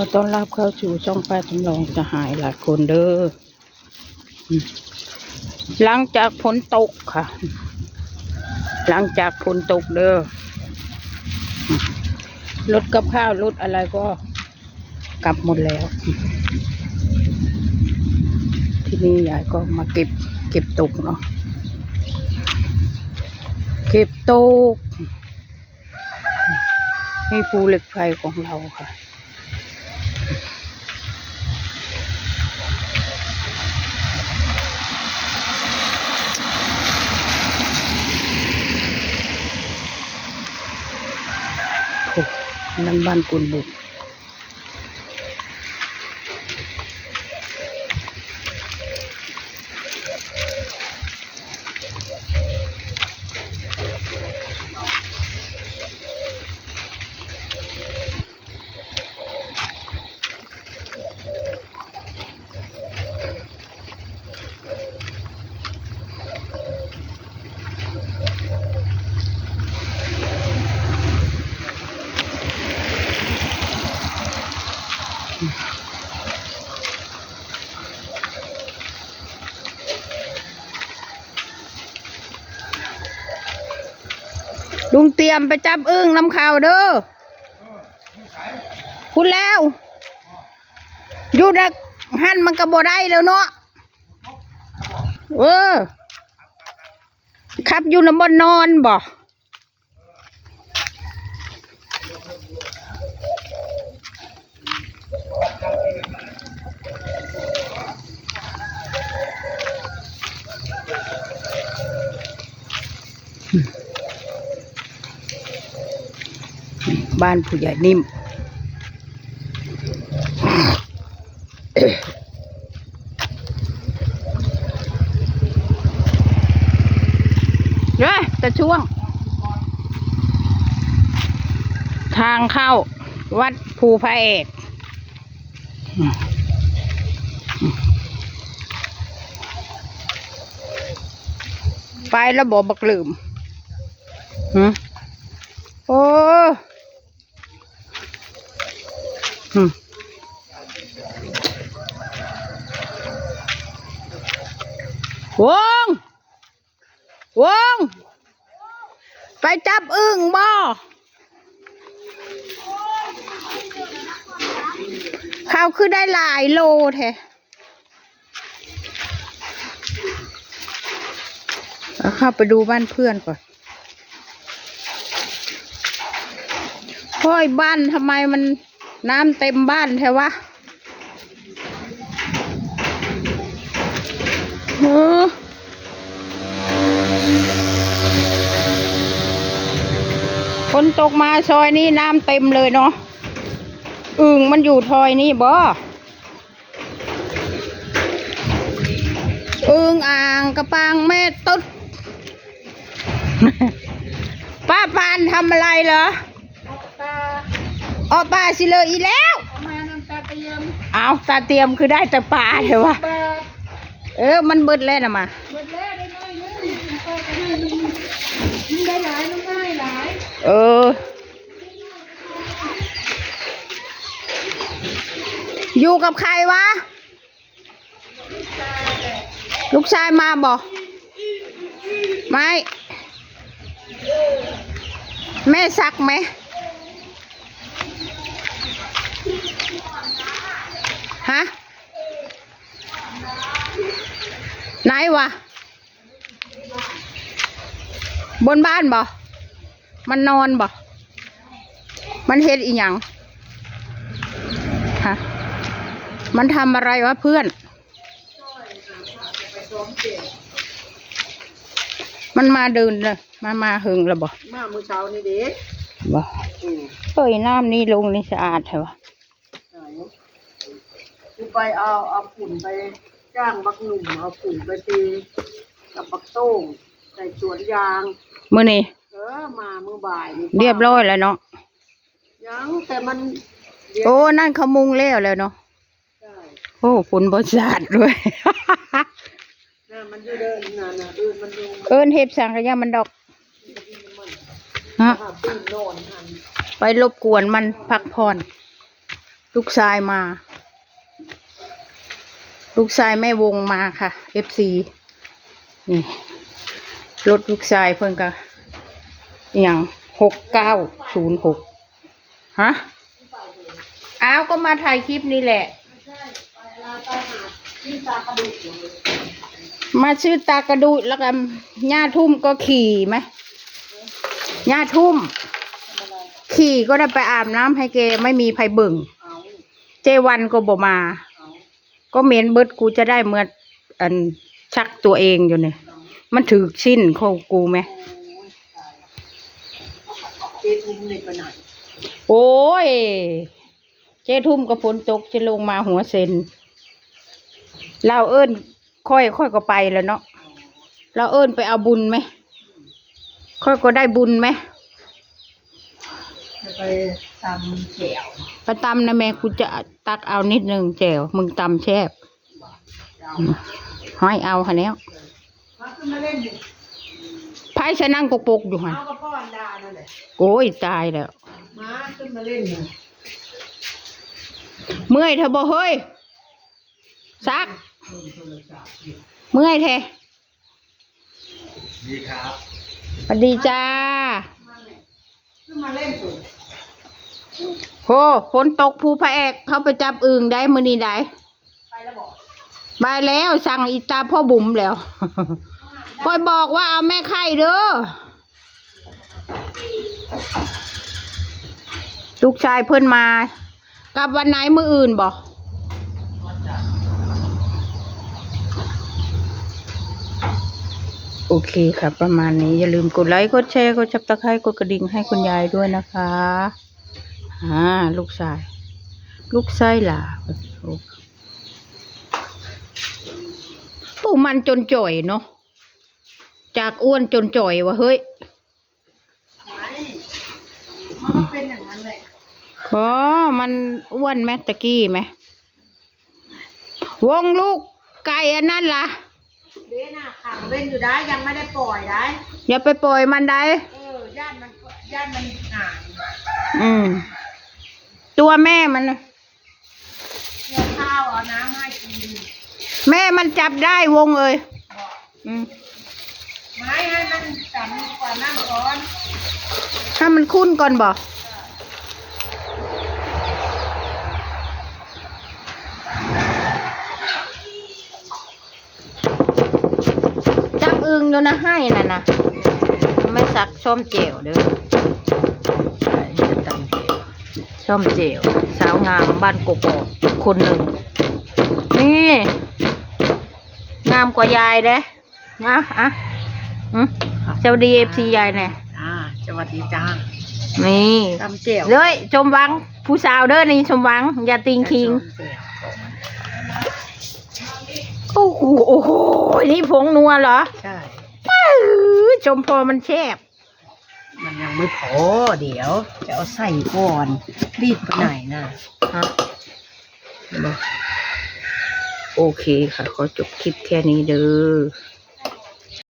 อต้อนรับเข้าสู่ช่องแปดจำลองจะหายหลายคนเด้อหลังจากฝนตกค่ะ หลังจากฝนตกเด้อรถกับข้าวรถอะไรก็กลับหมดแล้ว ที่นี่ยายก็มาเก็บ เก็บตกเนาะเก็บตกนี่ภูเหล็กไฟของเราค่ะ โอ้นั่น ลุงเตรียมไปจับอึ้งน้ำข่าวเด้อคุณแล้วอยู่ดักหันมันก็บ่ได้แล้วเนาะเออขับอยู่น้ำบนนอนบ่ บ้านผู้ใหญ่นิ่ม เฮ้ยแต่ช่วง ทางเข้า วัดภูพระเอกไปแล้วบบักลืมหืมโอ้หืม วง วง ไปจับอึ่งบ่เขาคือได้หลายโลแท้เอาเข้าไปดูบ้านเพื่อนก่อนเฮ้ยบ้านทำไมมัน น้ำเต็มบ้านแท้วะเออฝนตกมาซอยนี้น้ำเต็มเลยเนาะอึ่งมันอยู่ทอยนี่บ่อึ่งอ่างกระปังแม่ตุ๊ดป้าปานทำอะไรเหรอ ออกปลาสิเลยอีแล้วมาน้ำตาเตรียมเอาตาเตรียมคือได้แต่ปลาเถอะวะบาทเออ มันเบิดแล้วนะมา หมดแล้วได้น้อยเยอะคุณพ่อก็ให้มันมันได้หลายมันง่ายหลายเออ อยู่กับใครวะ ลูกชายมาบอกไม่ แม่ซักไหม ฮะไหนวะ บนบ้านบ่ มันนอนบ่ มันเฮ็ดอีหยังฮะมันทำอะไรวะเพื่อน มันมาเดินเลยมามาหึงแล้วบ่มาเมื่อเช้านี่เด็กบ่เฮ้ยน้ำนี่ลงนี่สะอาดใช่ปะ กูไปเอาเอาฝุ่นไปจ้างบักหนุ่มเอาฝุ่นไปตีกับบักโต้งใส่สวนยาง มื้อนี้เออมาเมื่อบ่ายนี่เรียบร้อยแล้วเนาะยังแต่มันเดี๋ยวโอ้นั่นเขามุงแล้วแล้วเนาะใช่โอ้ฝนบ่สาดด้วย น่ะมันอยู่เดินน่ะน่ะเดินมันลงเอิ้นเฮ็ดสังขยามันดอกฮะหาปีนโนอนหัน ไปรบกวนมันพักผ่อน ลูกชายมา ลูกชายแม่วงมาค่ะ FC นี่รถลูกชายเพิ่นก็อย่างหกเก้าศูนย์หกฮะอ้าวก็มาถ่ายคลิปนี่แหละ มาชื่อตากระดูดแล้วกันย่าทุ่มก็ขี่ไหมย่าทุ่ม ขี่ก็ได้ไปอาบน้ำให้แกไม่มีไผเบิ่งเจวันก็บ่มา ก็เมนเบิดกูจะได้เมื่ออันชักตัวเองอยู่เนี่ย มันถือชิ้นเข้ากูไหมโอ้ยเจทุมนี่ไปไหนโอ้ย เจทุ่มกับฝนตกจะลงมาหัวเซนเราเอิ้นค่อยค่อยก็ไปแล้วเนาะเราเอิ้นไปเอาบุญไหม ค่อยก็ได้บุญไหม จะไปตำแก้วไปตำนะแม่กูจะตักเอานิดนึงแจวมึงตำแซ่บเอาห้อยเอาค่ะแล้วมาขึ้นมาเล่นดิไพ่ชะนั่งกกปกอยู่หันเอากระป้อนดานั่นแหละโอ้ยตายแล้วมาขึ้นมาเล่นเนี่ยเมื่อยเธอบ่เฮ้ยซัก เมื่อยแท้ดีครับสวัสดีจ้า ขึ้นมาเล่นสิโหฝนตกภูพระแอกเขาไปจับอึ่งได้มือนี้ได้ไปแล้วบอกบายแล้วสั่งอีตาพ่อบุ๋มแล้วคอยบอกว่าเอาแม่ไข่เด้อลูกชายเพิ่นมา กลับวันไหนมืออื่นบอก โอเคครับประมาณนี้อย่าลืมกดไลค์กดแชร์กดจับตะไคร้กดกระดิ่งให้คุณยายด้วยนะคะอ่าลูกชาย ลูกชายหล่ะปู่มันจนจ่อยเนาะจากอ้วนจนจ่อยวะเฮ้ยมันก็เป็นอย่างนั้นเลยอ๋อมันอ้วนไหมตะกี้ไหมวงลูกไก่อันนั้นล่ะ เด้น่ะขังเล่นอยู่ได้ยังไม่ได้ปล่อยได้ อย่าไปปล่อยมันได้เออย่านมันย่านมันห่างอืม ตัวแม่มันน่ะเกี่ยวข้าวเอาน้ำให้กินแม่มันจับได้วงเอ้ยบอกอืมไม้ให้มันสั่นกว่าน้ำร้อน ถ้ามันคุ้นก่อนบ อึงอยู่นะให้น่ะนะไม่สักส้มเจียวเด้อช่จะตำเจวส้มเจียวสาวงามบ้านกกอกคนหนึ่งนี่งามกว่ายายเด้นะอะอืมสวัสดีเอฟซียายแน่อ่าสวัสดีจ้านี่ตำเจียวเลยชมวังผู้สาวเด้อนี่ชมวังอย่าติงคิง โอ้โหโอ้โหนี่ผงนัวเหรอใช่อื้อชมพอมันแซ่บมันยังไม่พอเดี๋ยว จะเอาใส่ก่อนรีบไปไหนน่ะฮะโอเคค่ะ ขอจบคลิปแค่นี้เด้อ